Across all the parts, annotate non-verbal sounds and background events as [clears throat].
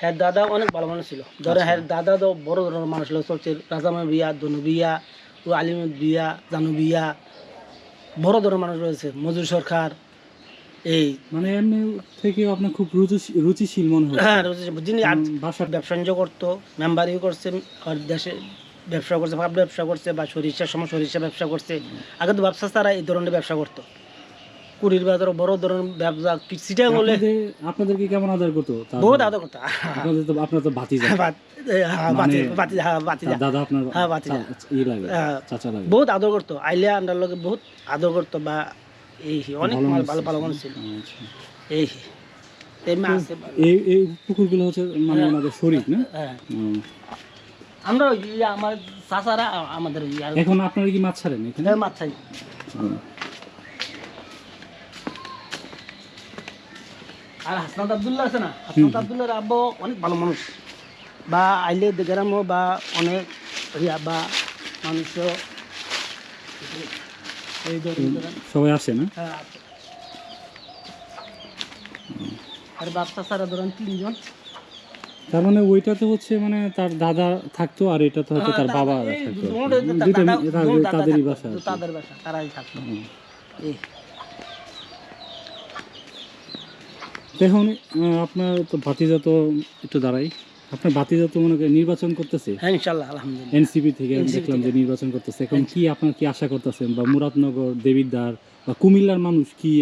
হ্যাঁ দাদা অনেক ভালো মানুষ ছিল। ধরে হ্যাঁ দাদা তো বড় ধরনের মানুষ ছিল চলছে রাজামা বিয়া দনু বিয়া ও আলিমের বিয়া জানু বিয়া বড় ধরনের মানুষ রয়েছে মজুর সরকার এই মানে এমনি থেকে আপনার খুব রুচি রুচিশীল মনে হয় হ্যাঁ রয়েছে। যিনি বাসার ব্যবসা বাণিজ্য করতো মেম্বারিও করছে আর দেশে ব্যবসা করছে ভাব ব্যবসা করছে বা সরিষার সময় সরিষা ব্যবসা করছে। আগে তো ব্যবসা তারা এই ধরনের ব্যবসা করতো। কুড়ির বাজার বড় ধরনের ব্যবসা সিটা বলে আপনাদের আপনাদেরকে কেমন আদর করতো? বহুত আদর করতো। আপনাদের তো আপনার তো ভাতিজা। হ্যাঁ, হ্যাঁ, দাদা আপনার হ্যাঁ, ভাতিজা। চাচা লাগে। বহুত আদর করতো। আইলে আন্ডার লগে বহুত আদর করতো বা এই অনেক ভালো ভালো ভালো মানুষ ছিল। আচ্ছা। এই এই এই এই পুকুরগুলো হচ্ছে মানে ওনাদের শরীর না? আমরা আমার চাচারা আমাদের এখন আপনারা কি মাছ ছাড়েন এখানে? মাছ চাই আর হাসনাত আবদুল্লাহ আছে না? হাসনাত আবদুল্লাহর আব্বা অনেক ভালো মানুষ। বা আইলে গ্রামও বা অনেক ইয়া বা এই সবাই আসে না? হ্যাঁ, আর বাচ্চা সারা ধরেন তিনজন। তার মানে ওইটাতে হচ্ছে মানে তার দাদা থাকতো আর এটা তো তার হ্যাঁ, বাবা থাকতো। দুইটা তাদেরই বাসা তাদের বাসা তারাই থাকতো হুম। এই তো এখন আপনার তো ভাতিজা তো একটু দাঁড়াই। আপনার ভাতিজা তো মনে করেন নির্বাচন করতেছে? হ্যাঁ ইনশাল্লাহ আলহামদুলিল্লাহ। এনসিপি থেকে আমি দেখলাম যে নির্বাচন করতেছে। এখন কি আপনার কি আশা করতেছেন? বা মুরাদনগর দেবিদ্বার বা কুমিল্লার মানুষ কি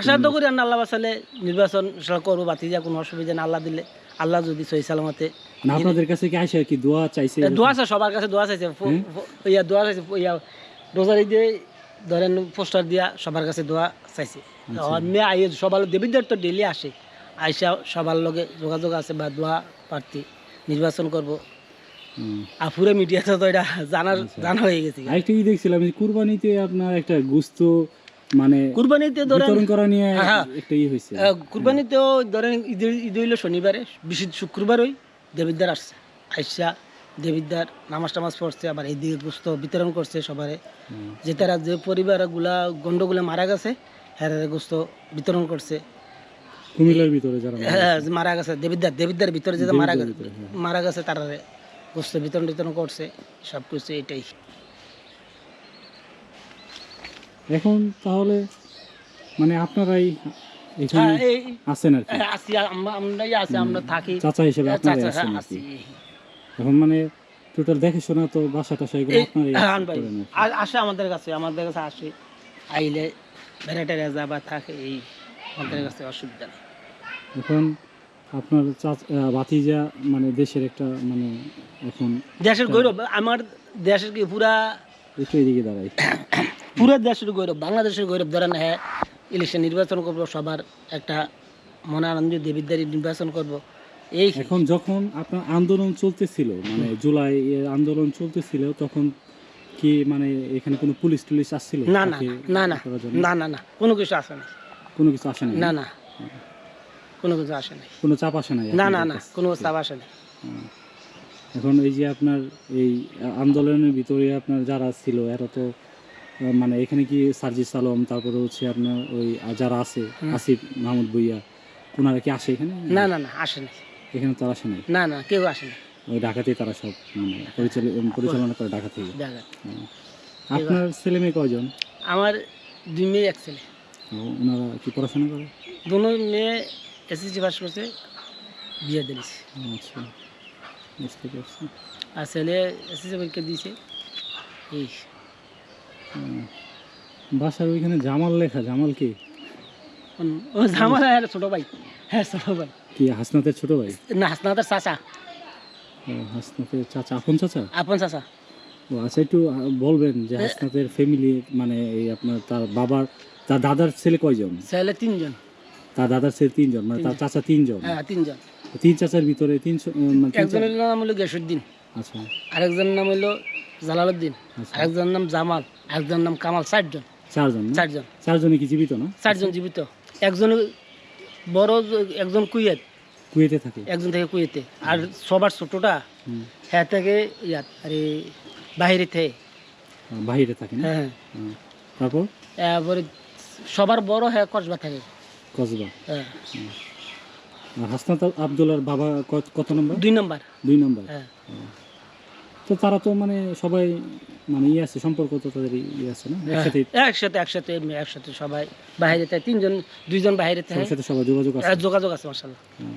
আশা তো করি আল্লাহ বাসালে নির্বাচন করব। বাতিজা কোনো অসুবিধা না আল্লাহ দিলে আল্লাহ যদি সহি সালামতে। না আপনাদের কাছে কি আইসা কি দোয়া চাইছে দোয়া আছে সবার কাছে দোয়া চাইছে। ইয়া দোয়া চাইছে ইয়া রোজারি দিয়ে ধরেন পোস্টার দিয়া সবার কাছে দোয়া চাইছে। আর মেয়ে আইয়ে সবার দেবীদের তো ডেলি আসে। আইসা সবার লগে যোগাযোগ আছে বা দোয়া প্রার্থী নির্বাচন করব। আফুরে মিডিয়াতে তো এটা জানার জানা হয়ে গেছে। আরেকটা কি দেখছিলাম কুরবানিতে আপনার একটা গুস্ত মানে কুরবানিতে ধরেন করা নিয়ে হ্যাঁ। একটা ই হয়েছে। আহ, কুরবানিতেও ধরেন ঈদ ঈদ হইল শনিবারে বিশেষ শুক্রবার ওই দেবিদ্দার আসছে। আইসা দেবিদ্দার নামাজ টামাজ পড়ছে আবার এইদিকে গুস্ত বিতরণ করছে সবারে। যে তারা যে পরিবারগুলা গন্ডগুলো মারা গেছে হ্যাঁ গুস্ত বিতরণ করছে। কুমিল্লার ভিতরে যারা মারা হ্যাঁ গেছে। ভিতরে যে মারা গেছে হ্যাঁ। মারা গেছে তারা গুস্ত বিতরণ বিতরণ করছে সব কিছু এটাই। এখন তাহলে মানে আপনারাই এখানে হ্যাঁ আছেন আর কি? আসি আমরা আমরাই আছি আমরা থাকি। চাচা হিসেবে আপনারাই আছেন হ্যাঁ, আর কি। আছি। এখন মানে টোটাল দেখাশোনা তো বাসা টাসা এগুলো আপনারাই হ্যাঁ আসে আমাদের কাছে আমাদের কাছে আসে। আইলে বেড়াটেরা যা বা থাকে এই আমাদের কাছে অসুবিধা নেই। এখন আপনার ভাতিজা মানে দেশের একটা মানে এখন দেশের গৌরব আমার দেশের কি পুরা একটু এদিকে দাঁড়াই। [clears throat] পুরো দেশের গৌরব বাংলাদেশের গৌরব ধরেন হ্যাঁ ইলেকশন নির্বাচন করব সবার একটা মনে আনন্দ দেবিদ্বারি নির্বাচন করব। এই এখন যখন আপনার আন্দোলন চলতেছিল মানে জুলাই আন্দোলন চলতেছিল তখন কি মানে এখানে কোনো পুলিশ টুলিশ আসছিল? না না না না না না না কোনো কিছু আসে না কোনো কিছু আসে না না না কোনো কিছু আসে নাই। কোনো চাপ আসে না না না না কোনো চাপ আসে না এখন এই যে আপনার এই আন্দোলনের ভিতরে আপনার যারা ছিল এরা তো মানে এখানে কি সার্জিস আলম তারপরে হচ্ছে আপনার ওই যারা আছে আসিফ মাহমুদ ভুইয়া ওনারা কি আসে এখানে? না না না আসে নাই। এখানে তো আসে নাই না না কেউ আসে না ওই ঢাকাতেই তারা সব মানে পরিচাল- পরিচালনা করে ঢাকা থেকে আপনার ছেলে মেয়ে কয়জন? আমার দুই মেয়ে এক ছেলে। ওনারা কি পড়াশোনা করে? দুনো মেয়ে এসএসসি পাস করছে বিয়ে দিয়েছে আচ্ছা। বুঝতে পারছি। আর ছেলে এসএসসি পরীক্ষা দিয়েছে এই। বাসার ওইখানে জামাল লেখা জামাল কি? ও আমার হ্যাঁ ছোটো ভাই। হ্যাঁ ছোটো ভাই। কি হাসনাতের ছোট ভাই? না হাসনাতার চাচা। হাসনাতের চাচা। আপন চাচা? আপন চাচা। ও আচ্ছা একটু বলবেন যে হাসনাতের ফ্যামিলি মানে এই আপনার তার বাবার তার দাদার ছেলে কয়জন? ছেলে তিনজন। তার দাদার ছেলে তিনজন মানে তার চাচা তিনজন? হ্যাঁ তিনজন। তিন চাচার ভিতরে তিনশো মানে তিন একজনের নাম হলো গেসুদ্দিন। আচ্ছা। আরেকজনের নাম হলো জালালউদ্দিন। আচ্ছা। আরেকজনের নাম জামাল। আরেকজনের নাম কামাল। চারজন। চারজন? চারজন। চারজনই কি জীবিত না? চারজন জীবিত। একজন বড় একজন কুয়েত। কুয়েতে থাকে? একজন থেকে কুয়েতে। আর সবার ছোটটা। হ্যাঁ থেকে ইয়াত আরে বাহিরে থেকে। বাহিরে থাকে না? হ্যাঁ তারপর? তারপরে সবার বড় হ্যাঁ কসবা থাকে। কসবা? হ্যাঁ। আর হাসনাত আবদুল্লার বাবা কত- নম্বর? দুই নম্বর। দুই নম্বর? হ্যাঁ। তো তারা তো মানে সবাই মানে ইয়ে আছে সম্পর্ক তো তাদের ইয়ে আছে না? একসাথে একসাথে একসাথে একসাথে সবাই বাইরে থাকে। তিনজন দুইজন বাইরে থাকে। সবার সাথে সবাই যোগাযোগ আছে? হ্যাঁ, যোগাযোগ আছে হুম।